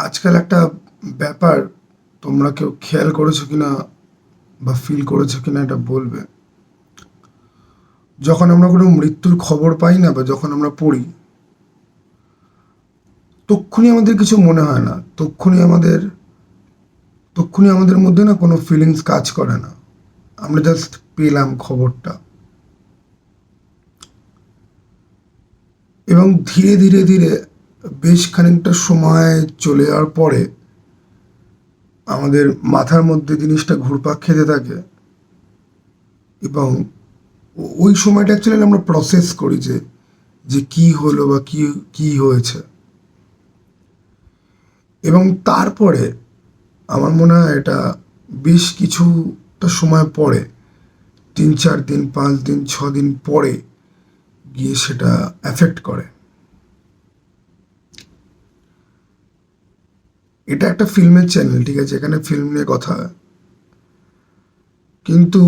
আজকাল একটা ব্যাপার, তোমরা কেউ খেয়াল করেছ কিনা বা ফিল করেছ কিনা এটা বলবে। যখন আমরা কোনো মৃত্যুর খবর পাই না বা যখন আমরা পড়ি, তক্ষুনি আমাদের কিছু মনে হয় না, তক্ষুনি আমাদের তক্ষুনি আমাদের মধ্যে না কোনো ফিলিংস কাজ করে না। আমরা জাস্ট পেলাম খবরটা। এবং ধীরে ধীরে ধীরে বেশ খানিকটা সময় চলে যাওয়ার পরে আমাদের মাথার মধ্যে জিনিসটা ঘুরপাক খেতে থাকে এবং ওই সময়টা অ্যাকচুয়ালি আমরা প্রসেস করি যে যে কি হলো বা কি কি হয়েছে। এবং তারপরে আমার মনে হয় এটা বেশ কিছুটা সময় পরে, তিন চার দিন, পাঁচ দিন, ছ দিন পরে গিয়ে সেটা অ্যাফেক্ট করে। এটা একটা ফিল্মের চ্যানেল ঠিক আছে? এখানে ফিল্ম নিয়ে কথা কিন্তু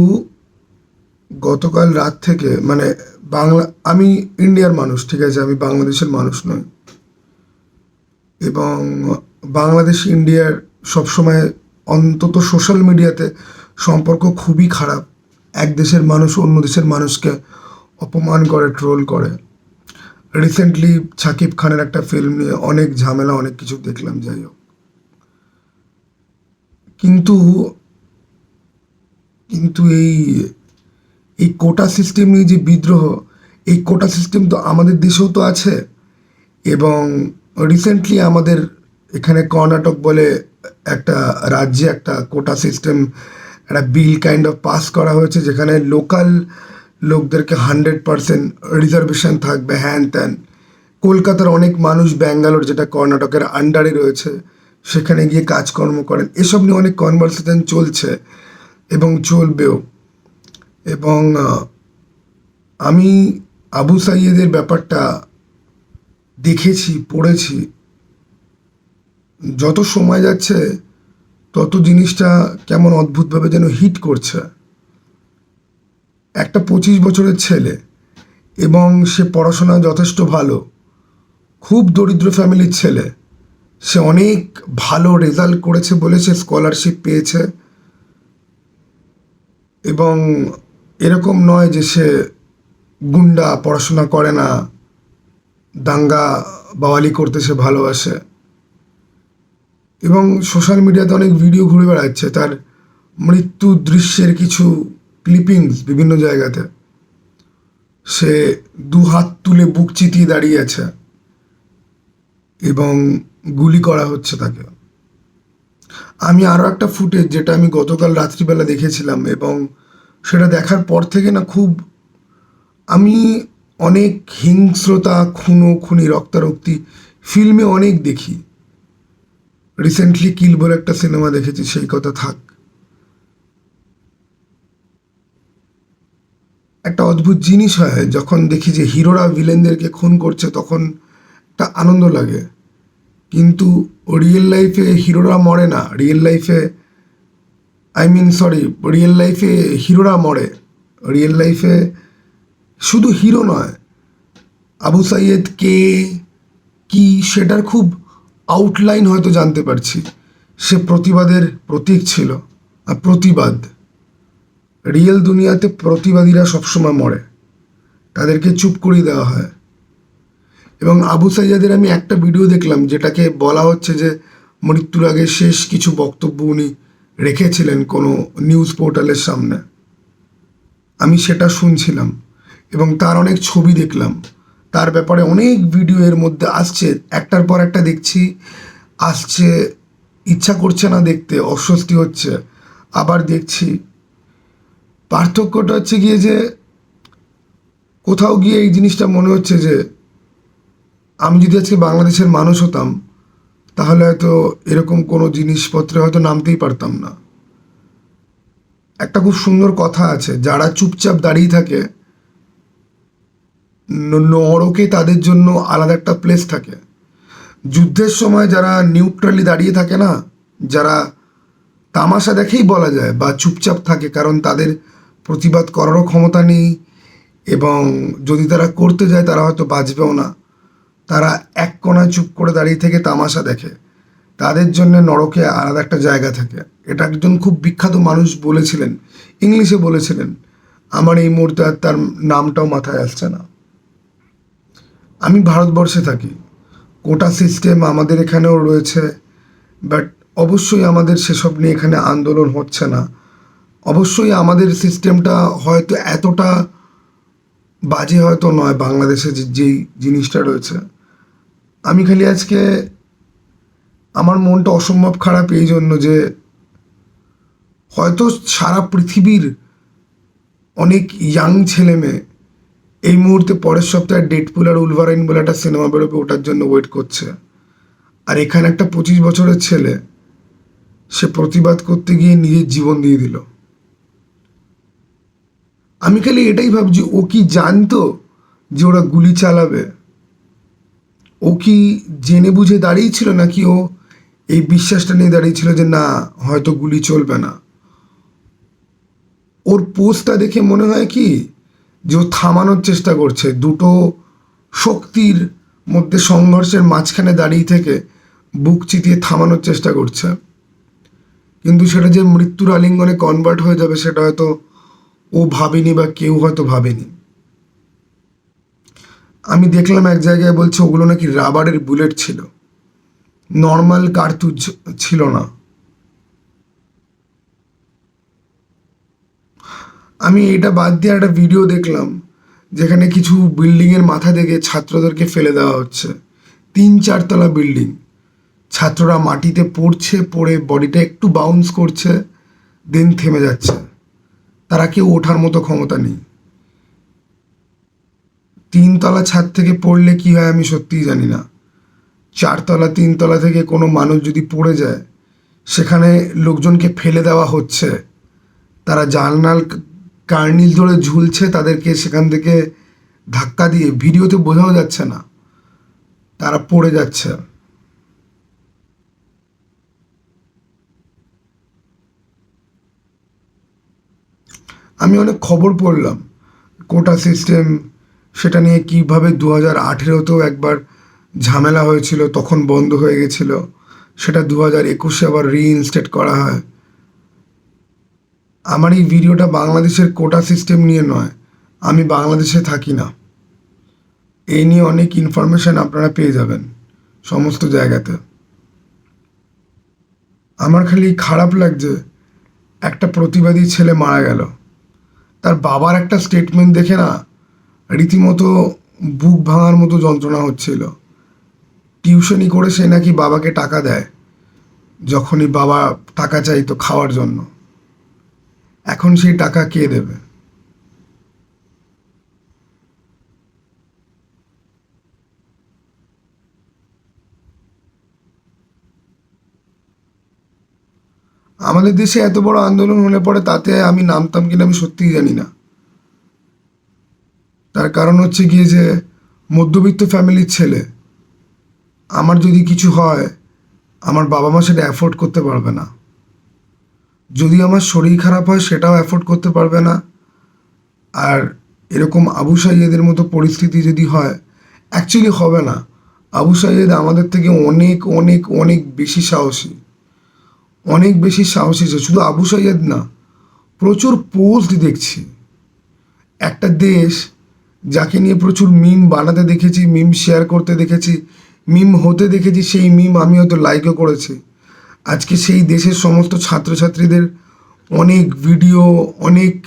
গতকাল রাত থেকে মানে বাংলা, আমি ইন্ডিয়ার মানুষ, ঠিক আছে? আমি বাংলাদেশের মানুষ নই। এবং বাংলাদেশ ইন্ডিয়ার সবসময় অন্তত সোশ্যাল মিডিয়াতে সম্পর্ক খুবই খারাপ। এক দেশের মানুষ অন্য দেশের মানুষকে অপমান করে ট্রোল করে। রিসেন্টলি সাকিব খানের একটা ফিল্ম নিয়ে অনেক ঝামেলা, অনেক কিছু দেখলাম, যাই হোক। কিন্তু কিন্তু এই এই কোটা সিস্টেম নিয়ে যে বিদ্রোহ, এই কোটা সিস্টেম তো আমাদের দেশেও তো আছে এবং রিসেন্টলি আমাদের এখানে কর্ণাটক বলে একটা রাজ্যে একটা কোটা সিস্টেম একটা বিল কাইন্ড অফ পাস করা হয়েছে যেখানে লোকাল লোকদেরকে হান্ড্রেড পারসেন্ট রিজার্ভেশন থাকবে হ্যান ত্যান কলকাতার অনেক মানুষ ব্যাঙ্গালোর, যেটা কর্ণাটকের আন্ডারে রয়েছে সেখানে গিয়ে কাজকর্ম করেন। এসব নিয়ে অনেক কনভারসেশন চলছে এবং চলবেও। এবং আমি আবু সাইয়েদের ব্যাপারটা দেখেছি, পড়েছি। যত সময় যাচ্ছে, তত জিনিসটা কেমন অদ্ভুতভাবে যেন হিট করছে। একটা পঁচিশ বছরের ছেলে এবং সে পড়াশোনা যথেষ্ট ভালো, খুব দরিদ্র ফ্যামিলির ছেলে। সে অনেক ভালো রেজাল্ট করেছে বলে সে স্কলারশিপ পেয়েছে। এবং এরকম নয় যে সে গুন্ডা পড়াশোনা করে না, দাঙ্গা বাওয়ালি করতে সে ভালোবাসে। এবং সোশ্যাল মিডিয়াতে অনেক ভিডিও ঘুরে বেড়াচ্ছে, তার মৃত্যু দৃশ্যের কিছু ক্লিপিংস বিভিন্ন জায়গাতে। সে দু হাত তুলে বুক চিতিয়ে দাঁড়িয়ে আছে। এবং গুলি করা হচ্ছে তাকে। আমি আরও একটা ফুটেজ যেটা আমি গতকাল রাত্রিবেলা দেখেছিলাম এবং সেটা দেখার পর থেকে না খুব আমি অনেক হিংস্রতা, খুনো, খুনি, রক্তারক্তি ফিল্মে অনেক দেখি। রিসেন্টলি কিল বলে একটা সিনেমা দেখেছি, সেই কথা থাক। একটা অদ্ভুত জিনিস হয়, যখন দেখি যে হিরোরা ভিলেনদেরকে খুন করছে, তখন একটা আনন্দ লাগে। কিন্তু রিয়েল লাইফে হিরোরা মরে না রিয়েল লাইফে আই মিন সরি রিয়েল লাইফে হিরোরা মরে। রিয়েল লাইফে শুধু হিরো নয়, আবু সাইয়েদ কে, কি, সেটার খুব আউটলাইন হয়তো জানতে পারছি। সে প্রতিবাদের প্রতীক ছিল, আর প্রতিবাদ রিয়েল দুনিয়াতে প্রতিবাদীরা সবসময় মরে। তাদেরকে চুপ করিয়ে দেওয়া হয়। এবং আবু সাইয়াদের আমি একটা ভিডিও দেখলাম, যেটাকে বলা হচ্ছে যে মৃত্যুর আগে শেষ কিছু বক্তব্য উনি রেখেছিলেন কোনো নিউজ পোর্টালের সামনে। আমি সেটা শুনছিলাম এবং তার অনেক ছবি দেখলাম। তার ব্যাপারে অনেক ভিডিও এর মধ্যে আসছে। একটার পর একটা দেখছি, আসছে, ইচ্ছা করছে না দেখতে, অস্বস্তি হচ্ছে। আবার দেখছি, পার্থক্যটা হচ্ছে গিয়ে যে কোথাও গিয়ে এই জিনিসটা মনে হচ্ছে যে আমি যদি আজকে বাংলাদেশের মানুষ হতাম, তাহলে হয়তো এরকম কোনো জিনিসপত্রে হয়তো নামতেই পারতাম না। একটা খুব সুন্দর কথা আছে, যারা চুপচাপ দাঁড়িয়ে থাকে নরকে তাদের জন্য আলাদা একটা প্লেস থাকে। যুদ্ধের সময় যারা নিউট্রালি দাঁড়িয়ে থাকে না, যারা তামাশা দেখেই বলা যায় বা চুপচাপ থাকে, কারণ তাদের প্রতিবাদ করারও ক্ষমতা নেই এবং যদি তারা করতে যায়, তারা হয়তো বাঁচবেও না। তারা এক কোনায় চুপ করে দাঁড়িয়ে থেকে তামাশা দেখে। তাদের জন্য নরকে আলাদা একটা জায়গা থাকে। এটা একজন খুব বিখ্যাত মানুষ বলেছিলেন, ইংলিশে বলেছিলেন, আমার এই মুহূর্তে আর তার নামটাও মাথায় আসছে না। আমি ভারতবর্ষে থাকি। কোটা সিস্টেম আমাদের এখানেও রয়েছে বাট অবশ্যই আমাদের সেসব নিয়ে এখানে আন্দোলন হচ্ছে না। অবশ্যই আমাদের সিস্টেমটা হয়তো এতটা বাজে হয়তো নয় বাংলাদেশে যেই জিনিসটা রয়েছে। আমি খালি আজকে আমার মনটা অসম্ভব খারাপ এই জন্য যে হয়তো সারা পৃথিবীর অনেক ইয়াং ছেলে মেয়ে এই মুহূর্তে পরের সপ্তাহে ডেটপুল আর উলভারাইন বলে একটা সিনেমা বেরোবে ওটার জন্য ওয়েট করছে। আর এখানে একটা পঁচিশ বছরের ছেলে, সে প্রতিবাদ করতে গিয়ে নিজের জীবন দিয়ে দিল। আমি খালি এটাই ভাবছি, ও কি জানতো যে ওরা গুলি চালাবে? ও কি জেনে বুঝে দাঁড়িয়েছিল নাকি ও এই বিশ্বাসটা নিয়ে দাঁড়িয়েছিল যে না, হয়তো গুলি চলবে না? ওর পোস্টটা দেখে মনে হয় কি যে ও থামানোর চেষ্টা করছে, দুটো শক্তির মধ্যে সংঘর্ষের মাঝখানে দাঁড়িয়ে থেকে বুক চিতিয়ে থামানোর চেষ্টা করছে। কিন্তু সেটা যে মৃত্যুর আলিঙ্গনে কনভার্ট হয়ে যাবে সেটা হয়তো ও ভাবেনি বা কেউ হয়তো ভাবেনি। আমি দেখলাম এক জায়গায় বলছে ওগুলো নাকি রাবারের বুলেট ছিল। নর্মাল কার্তুজ ছিল না। আমি এটা বাদ দিয়ে একটা ভিডিও দেখলাম, যেখানে কিছু বিল্ডিংয়ের মাথা থেকে ছাত্রদেরকে ফেলে দেওয়া হচ্ছে। তিন চারতলা বিল্ডিং। ছাত্ররা মাটিতে পড়ছে, পড়ে বডিটা একটু বাউন্স করছে দেন থেমে যাচ্ছে। তারা কেউ ওঠার মতো ক্ষমতা নেই। তিনতলা ছাদ থেকে পড়লে কি হয় আমি সত্যিই জানি না। চারতলা, তিনতলা থেকে কোনো মানুষ যদি পড়ে যায়, সেখানে লোকজনকে ফেলে দেওয়া হচ্ছে। তারা জানলাল কার্নিল ধরে ঝুলছে, তাদেরকে সেখান থেকে ধাক্কা দিয়ে। ভিডিওতে বোঝাও যাচ্ছে না, তারা পড়ে যাচ্ছে। আমি অনেক খবর পড়লাম, কোটা সিস্টেম সেটা নিয়ে কীভাবে দু হাজার আঠেরোতেও একবার ঝামেলা হয়েছিল, তখন বন্ধ হয়ে গেছিল, সেটা দু হাজার একুশে আবার রিইনস্টেট করা হয়। আমার এই ভিডিওটা বাংলাদেশের কোটা সিস্টেম নিয়ে নয়, আমি বাংলাদেশে থাকি না। এই নিয়ে অনেক ইনফরমেশান আপনারা পেয়ে যাবেন সমস্ত জায়গাতে। আমার খালি খারাপ লাগছে, একটা প্রতিবাদী ছেলে মারা গেল। তার বাবার একটা স্টেটমেন্ট দেখে না রীতিমতো বুক ভাঙার মতো যন্ত্রণা হচ্ছিল। টিউশনি করে সে নাকি বাবাকে টাকা দেয়, যখনই বাবা টাকা চাইতো খাওয়ার জন্য। এখন সেই টাকা কে দেবে? আমাদের দেশে এত বড় আন্দোলন হলে পরে তাতে আমি নামতাম কিনা আমি সত্যিই জানি না। তার কারণ হচ্ছে গিয়ে যে মধ্যবিত্ত ফ্যামিলির ছেলে, আমার যদি কিছু হয়, আমার বাবা মা সেটা অ্যাফোর্ড করতে পারবে না। যদি আমার শরীর খারাপ হয়, সেটাও অ্যাফোর্ড করতে পারবে না। আর এরকম আবু সাইয়েদের মতো পরিস্থিতি যদি হয় অ্যাকচুয়ালি হবে না। আবু সাইয়েদ আমাদের থেকে অনেক অনেক অনেক বেশি সাহসী। অনেক বেশি সাহসী ছিল শুধু আবু সাইয়েদ না, প্রচুর পোস্ট দেখছি। একটা দেশ যাকে নিয়ে প্রচুর মিম বানাতে দেখেছি মিম শেয়ার করতে দেখেছি মিম হতে দেখেছি, সেই মিম আমি হয়তো লাইকও করেছি। আজকে সেই দেশের সমস্ত ছাত্রছাত্রীদের অনেক ভিডিও অনেক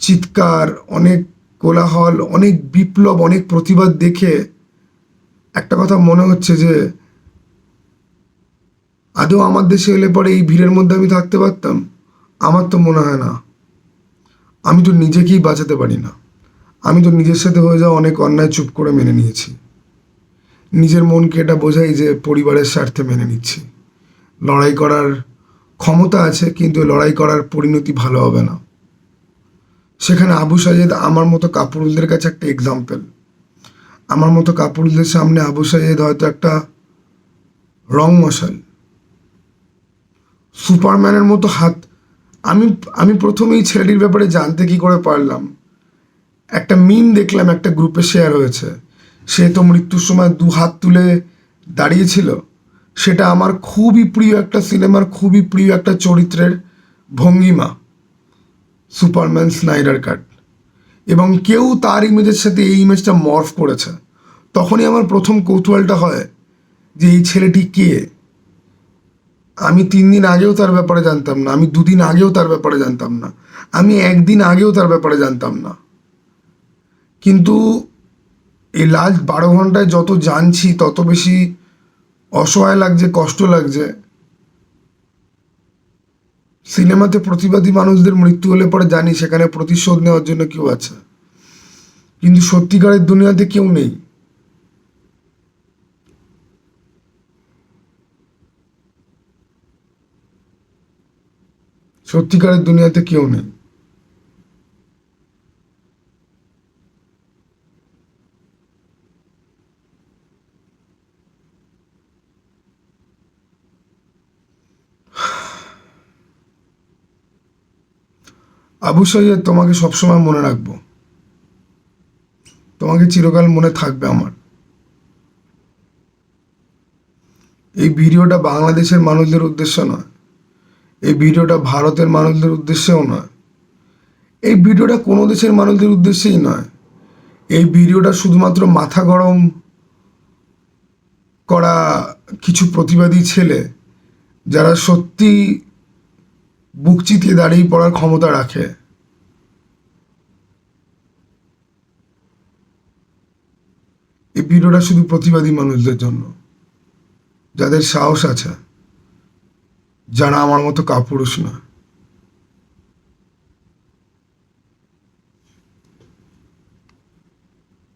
চিৎকার, অনেক কোলাহল, অনেক বিপ্লব, অনেক প্রতিবাদ দেখে একটা কথা মনে হচ্ছে যে, আদৌ আমার দেশে এলে পরে এই ভিড়ের মধ্যে আমি থাকতে পারতাম? আমার তো মনে হয় না। আমি তো নিজেকেই বাঁচাতে পারি না। আমি তো নিজের সাথে হয়ে যাওয়া অনেক অন্যায় চুপ করে মেনে নিয়েছি। নিজের মনকে এটা বোঝাই যে পরিবারের স্বার্থে মেনে নিচ্ছি। লড়াই করার ক্ষমতা আছে, কিন্তু লড়াই করার পরিণতি ভালো হবে না। সেখানে আবু সাইয়েদ আমার মতো কাপুরুলদের কাছে একটা এক্সাম্পল আমার মতো কাপুরুলদের সামনে আবু সাইয়েদ হয়তো একটা রং মশাল। সুপারম্যানের মতো হাত। আমি আমি প্রথমেই ছেলেটির ব্যাপারে জানতে কি করে পারলাম? একটা মিম দেখলাম, একটা গ্রুপে শেয়ার হয়েছে। সে তো মৃত্যুর সময় দু হাত তুলে দাঁড়িয়েছিল। সেটা আমার খুবই প্রিয় একটা সিনেমার খুবই প্রিয় একটা চরিত্রের ভঙ্গিমা, সুপারম্যান স্নাইডার কাট। এবং কেউ তার ইমেজের সাথে এই ইমেজটা মর্ফ করেছে। তখনই আমার প্রথম কৌতূহলটা হয় যে এই ছেলেটি কে? আমি তিন দিন আগেও তার ব্যাপারে জানতাম না, আমি দুদিন আগেও তার ব্যাপারে জানতাম না, আমি একদিন আগেও তার ব্যাপারে জানতাম না। কিন্তু এই লাস্ট বারো ঘন্টায় যত জানছি, তত বেশি অসহায় লাগছে, কষ্ট লাগছে। সিনেমাতে প্রতিবাদী মানুষদের মৃত্যু হলে পরে জানি সেখানে প্রতিশোধ নেওয়ার জন্য কেউ আছে। কিন্তু সত্যিকারের দুনিয়াতে কেউ নেই। সত্যিকারের দুনিয়াতে কেউ নেই। আবু সৈয়দ তোমাকে সবসময় মনে রাখব। তোমাকে চিরকাল মনে থাকবে আমার। এই ভিডিওটা বাংলাদেশের মানুষদের উদ্দেশ্য নয়। এই ভিডিওটা ভারতের মানুষদের উদ্দেশ্যেও নয়। এই ভিডিওটা কোনো দেশের মানুষদের উদ্দেশ্যেই নয়। এই ভিডিওটা শুধুমাত্র মাথা গরম করা কিছু প্রতিবাদী ছেলে যারা সত্যি বুক চিতিয়ে দাঁড়িয়ে পড়ার ক্ষমতা রাখে। এই ভিডিওটা শুধু প্রতিবাদী মানুষদের জন্য। যাদের সাহস আছে, যারা আমার মতো কাপুরুষ না।